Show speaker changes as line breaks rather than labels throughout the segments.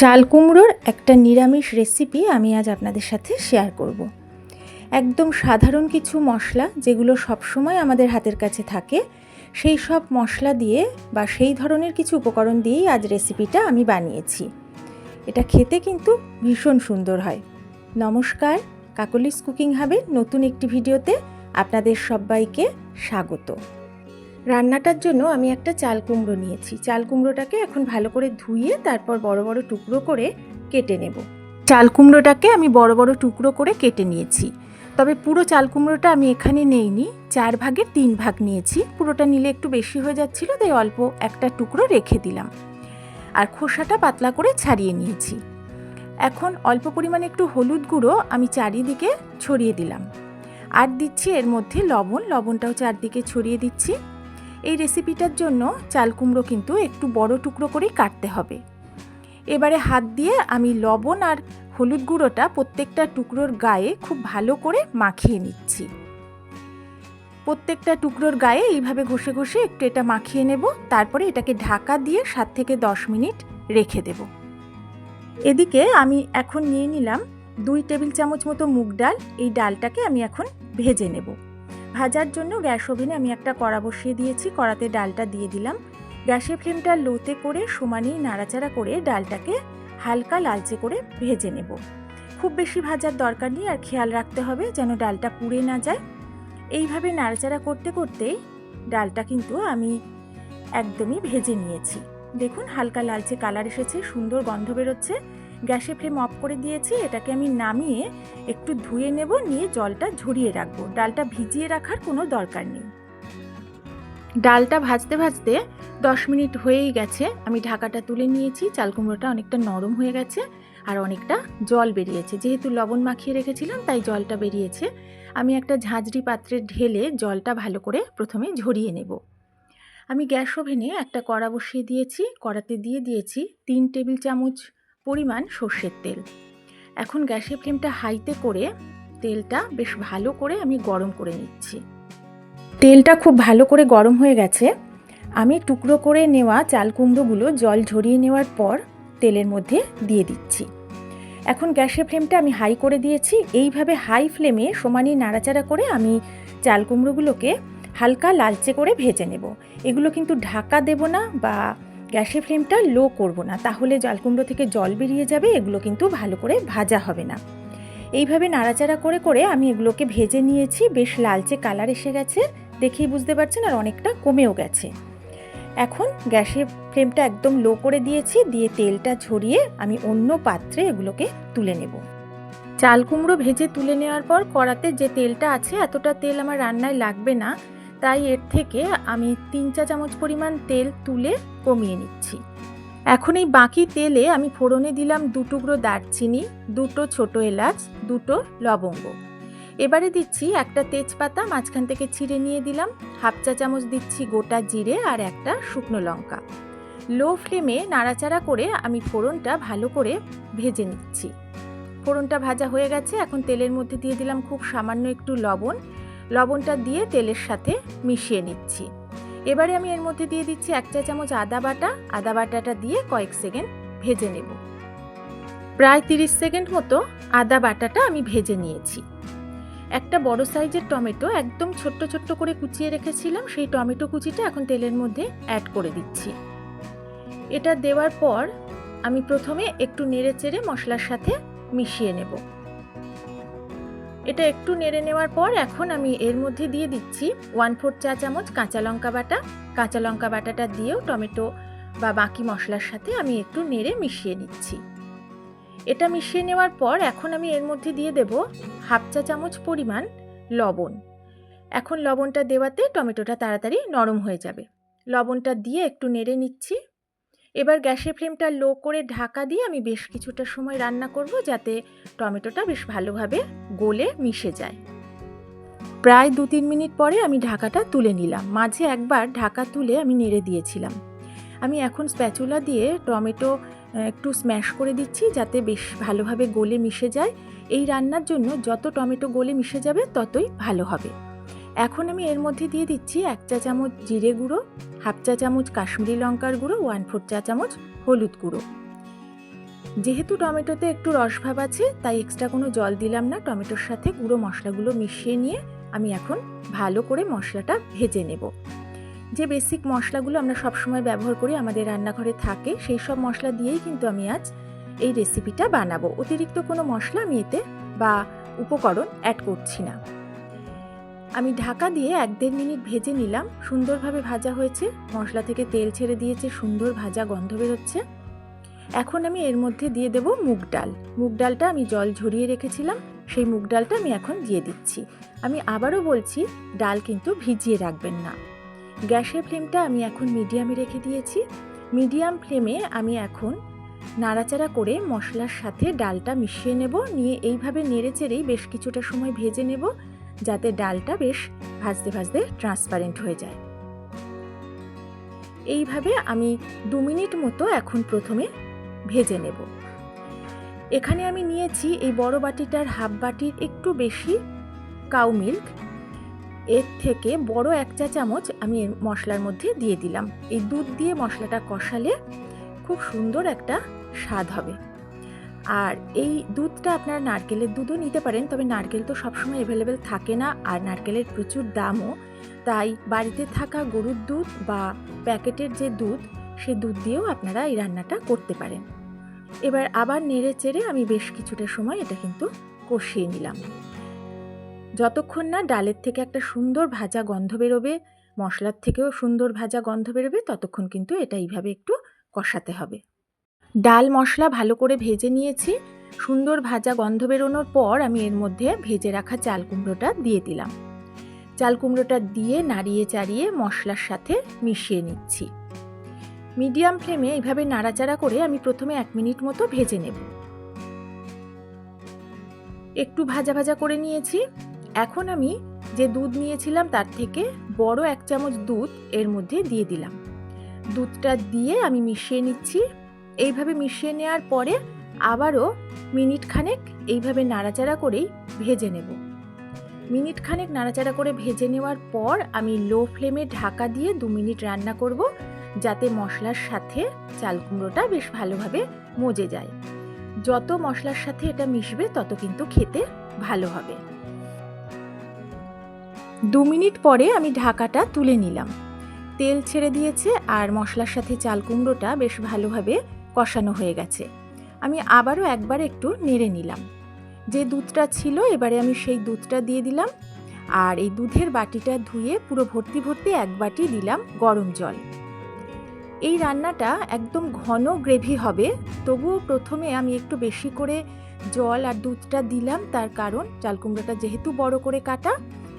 চাল কুমড়োর একটা নিরামিষ রেসিপি আমি আজ আপনাদের সাথে শেয়ার করব। একদম সাধারণ কিছু মশলা যেগুলো সবসময় আমাদের হাতের কাছে থাকে, সেই সব মশলা দিয়ে বা সেই ধরনের কিছু উপকরণ দিয়েই আজ রেসিপিটা আমি বানিয়েছি। এটা খেতে কিন্তু ভীষণ সুন্দর হয়। নমস্কার, কাকলিস কুকিং হাবের নতুন একটি ভিডিওতে আপনাদের সবাইকে স্বাগত। রান্নাটার জন্য আমি একটা চাল কুমড়ো নিয়েছি। চাল কুমড়োটাকে এখন ভালো করে ধুয়ে তারপর বড় বড় টুকরো করে কেটে নেব। চাল কুমড়োটাকে আমি বড় বড় টুকরো করে কেটে নিয়েছি। তবে পুরো চাল কুমড়োটা আমি এখানে নেইনি। চার ভাগের তিন ভাগ নিয়েছি। পুরোটা নিলে একটু বেশি হয়ে যাচ্ছিল, তাই অল্প একটা টুকরো রেখে দিলাম। আর খোসাটা পাতলা করে ছাড়িয়ে নিয়েছি। এখন অল্প পরিমাণে একটু হলুদ গুঁড়ো আমি চারিদিকে ছড়িয়ে দিলাম। আর দিচ্ছি এর মধ্যে লবণ। লবণটাও চারদিকে ছড়িয়ে দিচ্ছি। এই রেসিপিটার জন্য চাল কুমড়ো কিন্তু একটু বড় টুকরো করেই কাটতে হবে। এবারে হাত দিয়ে আমি লবণ আর হলুদ গুঁড়োটা প্রত্যেকটা টুকরোর গায়ে খুব ভালো করে মাখিয়ে নিচ্ছি। প্রত্যেকটা টুকরোর গায়ে এইভাবে ঘষে ঘষে একটু এটা মাখিয়ে নেব, তারপরে এটাকে ঢাকা দিয়ে সাত থেকে দশ মিনিট রেখে দেব। এদিকে আমি এখন নিয়ে নিলাম দুই টেবিল চামচ মতো মুগ ডাল, এই ডালটাকে আমি এখন ভেজে নেব। ভাজার জন্য গ্যাস ওভেনে আমি একটা কড়া বসিয়ে দিয়েছি, কড়াতে ডালটা দিয়ে দিলাম। গ্যাসের ফ্লেমটা লোতে করে, সমানেই নাড়াচাড়া করে ডালটাকে হালকা লালচে করে ভেজে নেব। খুব বেশি ভাজার দরকার নেই, আর খেয়াল রাখতে হবে যেন ডালটা পুড়ে না যায়। এইভাবে নাড়াচাড়া করতে করতেই ডালটা কিন্তু আমি একদমই ভেজে নিয়েছি। দেখুন, হালকা লালচে কালার এসেছে, সুন্দর গন্ধ বেরোচ্ছে। গ্যাসে ফ্লেম অফ করে দিয়েছি, এটাকে আমি নামিয়ে একটু ধুয়ে নেব, নিয়ে জলটা ঝরিয়ে রাখব। ডালটা ভিজিয়ে রাখার কোনো দরকার নেই। ডালটা ভাজতে ভাজতে দশ মিনিট হয়েই গেছে। আমি ঢাকাটা তুলে নিয়েছি, চাল কুমড়োটা অনেকটা নরম হয়ে গেছে আর অনেকটা জল বেরিয়েছে। যেহেতু লবণ মাখিয়ে রেখেছিলাম, তাই জলটা বেরিয়েছে। আমি একটা ঝাঁঝরি পাত্রে ঢেলে জলটা ভালো করে প্রথমে ঝরিয়ে নেব। আমি গ্যাস ওভেনে একটা কড়া বসিয়ে দিয়েছি, কড়াতে দিয়ে দিয়েছি তিন টেবিল চামচ পরিমাণ সর্ষের তেল। এখন গ্যাসের ফ্লেমটা হাইতে করে তেলটা বেশ ভালো করে আমি গরম করে নিচ্ছি। তেলটা খুব ভালো করে গরম হয়ে গেছে। আমি টুকরো করে নেওয়া চাল কুমড়োগুলো জল ঝরিয়ে নেওয়ার পর তেলের মধ্যে দিয়ে দিচ্ছি। এখন গ্যাসের ফ্লেমটা আমি হাই করে দিয়েছি। এইভাবে হাই ফ্লেমে সমানই নাড়াচাড়া করে আমি চাল কুমড়োগুলোকে হালকা লালচে করে ভেজে নেব। এগুলো কিন্তু ঢাকা দেব না বা গ্যাসের ফ্লেমটা লো করব না, তাহলে জল কুমড়ো থেকে জল বেরিয়ে যাবে, এগুলো কিন্তু ভালো করে ভাজা হবে না। এইভাবে নাড়াচাড়া করে করে আমি এগুলোকে ভেজে নিয়েছি, বেশ লালচে কালার এসে গেছে, দেখেই বুঝতে পারছেন আর অনেকটা কমেও গেছে। এখন গ্যাসের ফ্লেমটা একদম লো করে দিয়েছি, দিয়ে তেলটা ঝরিয়ে আমি অন্য পাত্রে এগুলোকে তুলে নেব। চাল কুমড়ো ভেজে তুলে নেওয়ার পর কড়াতে যে তেলটা আছে, এতটা তেল আমার রান্নায় লাগবে না। তাই এর থেকে আমি তিন চা চামচ পরিমাণ তেল তুলে কমিয়ে নিচ্ছি। এখন এই বাকি তেলে আমি ফোড়নে দিলাম দু টুকরো দারচিনি, দুটো ছোট এলাচ, দুটো লবঙ্গ। এবারে দিচ্ছি একটা তেজপাতা, মাঝখান থেকে ছিঁড়ে নিয়ে দিলাম। হাফ চা চামচ দিচ্ছি গোটা জিরে আর একটা শুকনো লঙ্কা। লো ফ্লেমে নাড়াচাড়া করে আমি ফোড়নটা ভালো করে ভেজে নিচ্ছি। ফোড়নটা ভাজা হয়ে গেছে, এখন তেলের মধ্যে দিয়ে দিলাম খুব সামান্য একটু লবণ। লবণটা দিয়ে তেলের সাথে মিশিয়ে নিচ্ছি। এবারে আমি এর মধ্যে দিয়ে দিচ্ছি এক চা চামচ আদা বাটা। আদা বাটাটা দিয়ে কয়েক সেকেন্ড ভেজে নেব। প্রায় তিরিশ সেকেন্ড মতো আদা বাটাটা আমি ভেজে নিয়েছি। একটা বড় সাইজের টমেটো একদম ছোট্ট ছোট্ট করে কুচিয়ে রেখেছিলাম, সেই টমেটো কুচিটা এখন তেলের মধ্যে অ্যাড করে দিচ্ছি। এটা দেওয়ার পর আমি প্রথমে একটু নেড়ে চেড়ে মশলার সাথে মিশিয়ে নেব। এটা একটু নেড়ে নেওয়ার পর এখন আমি এর মধ্যে দিয়ে দিচ্ছি ওয়ান ফোর চা চামচ কাঁচা লঙ্কা বাটা। কাঁচা লঙ্কা বাটাটা দিয়েও টমেটো বা বাকি মশলার সাথে আমি একটু নেড়ে মিশিয়ে নিচ্ছি। এটা মিশিয়ে নেওয়ার পর এখন আমি এর মধ্যে দিয়ে দেব হাফ চা চামচ পরিমাণ লবণ। এখন লবণটা দেওয়াতে টমেটোটা তাড়াতাড়ি নরম হয়ে যাবে। লবণটা দিয়ে একটু নেড়ে নিচ্ছি। এবার গ্যাসের ফ্লেমটা লো করে ঢাকা দিয়ে আমি বেশ কিছুটা সময় রান্না করব যাতে টমেটোটা বেশ ভালোভাবে গলে মিশে যায়। প্রায় দু তিন মিনিট পরে আমি ঢাকাটা তুলে নিলাম। মাঝে একবার ঢাকা তুলে আমি নেড়ে দিয়েছিলাম। আমি এখন স্প্যাচুলা দিয়ে টমেটো একটু স্ম্যাশ করে দিচ্ছি যাতে বেশ ভালোভাবে গলে মিশে যায়। এই রান্নার জন্য যত টমেটো গলে মিশে যাবে ততই ভালো হবে। এখন আমি এর মধ্যে দিয়ে দিচ্ছি এক চা চামচ জিরে গুঁড়ো হাফ চা চামচ কাশ্মীরি লঙ্কার গুঁড়ো ওয়ান ফোর চা চামচ হলুদ গুঁড়ো। যেহেতু টমেটোতে একটু রসভাব আছে, তাই এক্সট্রা কোনো জল দিলাম না। টমেটোর সাথে গুঁড়ো মশলাগুলো মিশিয়ে নিয়ে আমি এখন ভালো করে মশলাটা ভেজে নেব। যে বেসিক মশলাগুলো আমরা সবসময় ব্যবহার করি আমাদের রান্নাঘরে থাকে, সেই সব মশলা দিয়েই কিন্তু আমি আজ এই রেসিপিটা বানাবো। অতিরিক্ত কোনো মশলা আমি এতে বা উপকরণ অ্যাড করছি না। আমি ঢাকা দিয়ে এক দেড় মিনিট ভেজে নিলাম। সুন্দরভাবে ভাজা হয়েছে। মশলা থেকে তেল ছেড়ে দিয়েছে, সুন্দর ভাজা গন্ধ বেরোচ্ছে। এখন আমি এর মধ্যে দিয়ে দেব মুগ ডাল। মুগ ডালটা আমি জল ঝরিয়ে রেখেছিলাম। সেই মুগ ডালটা আমি এখন দিয়ে দিচ্ছি। আমি আবারও বলছি, ডাল কিন্তু ভিজিয়ে রাখবেন না। গ্যাসের ফ্লেমটা আমি এখন মিডিয়ামে রেখে দিয়েছি। মিডিয়াম ফ্লেমে আমি এখন নাড়াচাড়া করে মশলার সাথে ডালটা মিশিয়ে নেব। নিয়ে এইভাবে নেড়ে চেড়েই বেশ কিছুটা সময় ভেজে নেব। যাতে ডালটা বেশ ভাজতে ভাজতে ট্রান্সপারেন্ট হয়ে যায়। এইভাবে আমি দু মিনিট মতো এখন প্রথমে ভেজে নেব। এখানে আমি নিয়েছি এই বড় বাটিটার হাফ বাটির একটু বেশি কাউ মিল্ক এর থেকে বড় এক চা চামচ আমি মশলার মধ্যে দিয়ে দিলাম। এই দুধ দিয়ে মশলাটা কষালে খুব সুন্দর একটা স্বাদ হবে। আর এই দুধটা আপনার নারকেলের দুধও নিতে পারেন, তবে নারকেল তো সবসময় অ্যাভেলেবেল থাকে না আর নারকেলের প্রচুর দামও। তাই বাড়িতে থাকা গরুর দুধ বা প্যাকেটের যে দুধ, সে দুধ দিয়েও আপনারা এই রান্নাটা করতে পারেন। এবার আবার নেড়ে চেড়ে আমি বেশ কিছুটা সময় এটা কিন্তু কষিয়ে নিলাম। যতক্ষণ না ডালের থেকে একটা সুন্দর ভাজা গন্ধ বেরোবে, মশলার থেকেও সুন্দর ভাজা গন্ধ বেরোবে, ততক্ষণ কিন্তু এটা এইভাবে একটু কষাতে হবে। ডাল মশলা ভালো করে ভেজে নিয়েছি। সুন্দর ভাজা গন্ধ বেরোনোর পর আমি এর মধ্যে ভেজে রাখা চাল কুমড়োটা দিয়ে দিলাম। চাল কুমড়োটা দিয়ে নাড়িয়ে চাড়িয়ে মশলার সাথে মিশিয়ে নিচ্ছি। মিডিয়াম ফ্লেমে এইভাবে নাড়াচাড়া করে আমি প্রথমে এক মিনিট মতো ভেজে নেব। একটু ভাজা ভাজা করে নিয়েছি। এখন আমি যে দুধ নিয়েছিলাম তার থেকে বড় এক চামচ দুধ এর মধ্যে দিয়ে দিলাম। দুধটা দিয়ে আমি মিশিয়ে নিচ্ছি। এইভাবে মিশিয়ে নেওয়ার পরে আবারও মিনিট খানেক এইভাবে নাড়াচাড়া করেই ভেজে নেব। মিনিট খানেক নাড়াচাড়া করে ভেজে নেওয়ার পর আমি লো ফ্লেমে ঢাকা দিয়ে দু মিনিট রান্না করব যাতে মশলার সাথে চাল কুমড়োটা বেশ ভালোভাবে মজে যায়। যত মশলার সাথে এটা মিশবে তত কিন্তু খেতে ভালো হবে। দু মিনিট পরে আমি ঢাকাটা তুলে নিলাম। তেল ছেড়ে দিয়েছে আর মশলার সাথে চাল কুমড়োটা বেশ ভালোভাবে কষানো হয়ে গেছে। আমি আবারও একবার একটু নেড়ে নিলাম। যে দুধটা ছিল, এবারে আমি সেই দুধটা দিয়ে দিলাম আর এই দুধের বাটিটা ধুয়ে পুরো ভর্তি ভর্তি এক বাটি দিলাম গরম জল। এই রান্নাটা একদম ঘন গ্রেভি হবে, তবুও প্রথমে আমি একটু বেশি করে জল আর দুধটা দিলাম, তার কারণ চাল কুমড়োটা যেহেতু বড় করে কাটা,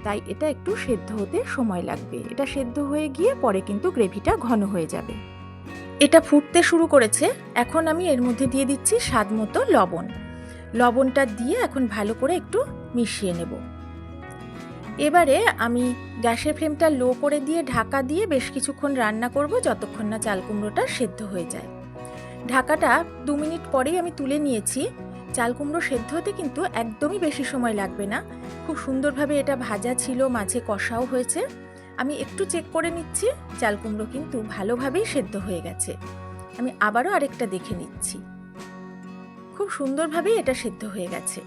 তাই এটা একটু সেদ্ধ হতে সময় লাগবে। এটা সেদ্ধ হয়ে গিয়ে পরে কিন্তু গ্রেভিটা ঘন হয়ে যাবে। এটা ফুটতে শুরু করেছে, এখন আমি এর মধ্যে দিয়ে দিচ্ছি স্বাদ মতো লবণ। লবণটা দিয়ে এখন ভালো করে একটু মিশিয়ে নেব। এবারে আমি গ্যাসের ফ্লেমটা লো করে দিয়ে ঢাকা দিয়ে বেশ কিছুক্ষণ রান্না করব যতক্ষণ না চাল কুমড়োটা সেদ্ধ হয়ে যায়। ঢাকাটা দু মিনিট পরেই আমি তুলে নিয়েছি। চাল কুমড়ো সেদ্ধ হতে কিন্তু একদমই বেশি সময় লাগবে না। খুব সুন্দরভাবে এটা ভাজা ছিল, মাঝে কষাও হয়েছে। আমি একটু চেক করে নিচ্ছি, চাল কুমড়ো কিন্তু ভালোভাবেই সেদ্ধ হয়ে গেছে। আমি আবারও আরেকটা দেখে নিচ্ছি। খুব সুন্দরভাবেই এটা সেদ্ধ হয়ে গেছে।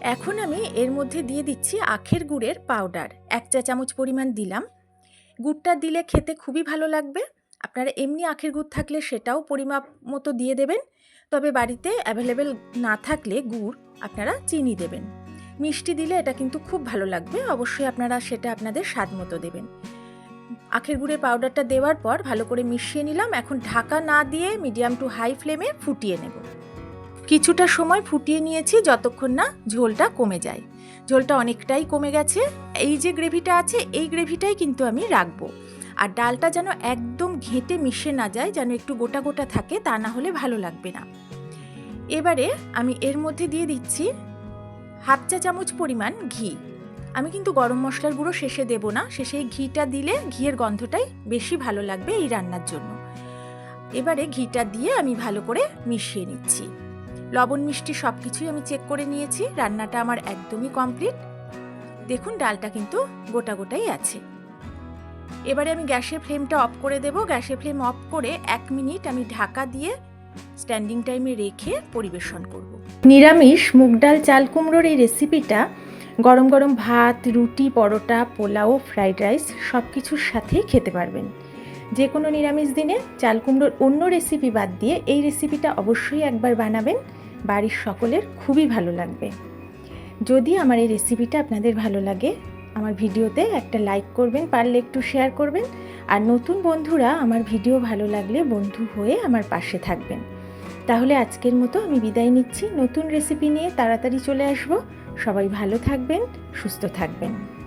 এখন আমি এর মধ্যে দিয়ে দিচ্ছি আখের গুড়ের পাউডার এক চা চামচ পরিমাণ দিলাম। গুড়টা দিলে খেতে খুবই ভালো লাগবে। আপনারা এমনি আখের গুড় থাকলে সেটাও পরিমাপ মতো দিয়ে দেবেন। তবে বাড়িতে অ্যাভেলেবেল না থাকলে গুড় আপনারা চিনি দেবেন। মিষ্টি দিলে এটা কিন্তু খুব ভালো লাগবে। অবশ্যই আপনারা সেটা আপনাদের স্বাদ মতো দেবেন। আখের গুড়ের পাউডারটা দেওয়ার পর ভালো করে মিশিয়ে নিলাম। এখন ঢাকা না দিয়ে মিডিয়াম টু হাই ফ্লেমে ফুটিয়ে নেব। কিছুটা সময় ফুটিয়ে নিয়েছি যতক্ষণ না ঝোলটা কমে যায়। ঝোলটা অনেকটাই কমে গেছে। এই যে গ্রেভিটা আছে, এই গ্রেভিটাই কিন্তু আমি রাখব। আর ডালটা যেন একদম ঘেঁটে মিশে না যায়, যেন একটু গোটা গোটা থাকে, তা না হলে ভালো লাগবে না। এবারে আমি এর মধ্যে দিয়ে দিচ্ছি হাফ চা চামচ পরিমাণ ঘি। আমি কিন্তু গরম মশলার গুঁড়ো শেষে দেব না। শেষে ঘিটা দিলে ঘিয়ের গন্ধটাই বেশি ভালো লাগবে এই রান্নার জন্য। এবারে ঘিটা দিয়ে আমি ভালো করে মিশিয়ে নিচ্ছি। লবণ, মিষ্টি সব কিছুই আমি চেক করে নিয়েছি। রান্নাটা আমার একদমই কমপ্লিট দেখুন, ডালটা কিন্তু গোটা গোটাই আছে। এবারে আমি গ্যাসের ফ্লেমটা অফ করে দেব। গ্যাসের ফ্লেম অফ করে এক মিনিট আমি ঢাকা দিয়ে স্ট্যান্ডিং টাইমে রেখে পরিবেশন করব। নিরামিষ মুগ ডাল, চাল কুমড়োর এই রেসিপিটা গরম গরম ভাত, রুটি, পরোটা, পোলাও ফ্রাইড রাইস সব কিছুর সাথেই খেতে পারবেন। যে কোনো নিরামিষ দিনে চাল কুমড়োর অন্য রেসিপি বাদ দিয়ে এই রেসিপিটা অবশ্যই একবার বানাবেন। বাড়ির সকলের খুবই ভালো লাগবে। যদি আমার এই রেসিপিটা আপনাদের ভালো লাগে, আমার ভিডিওতে একটা লাইক করবেন, পারলে একটু শেয়ার করবেন। আর নতুন বন্ধুরা আমার ভিডিও ভালো লাগলে বন্ধু হয়ে আমার পাশে থাকবেন। তাহলে আজকের মতো আমি বিদায় নিচ্ছি। নতুন রেসিপি নিয়ে তাড়াতাড়ি চলে আসব। সবাই ভালো থাকবেন, সুস্থ থাকবেন।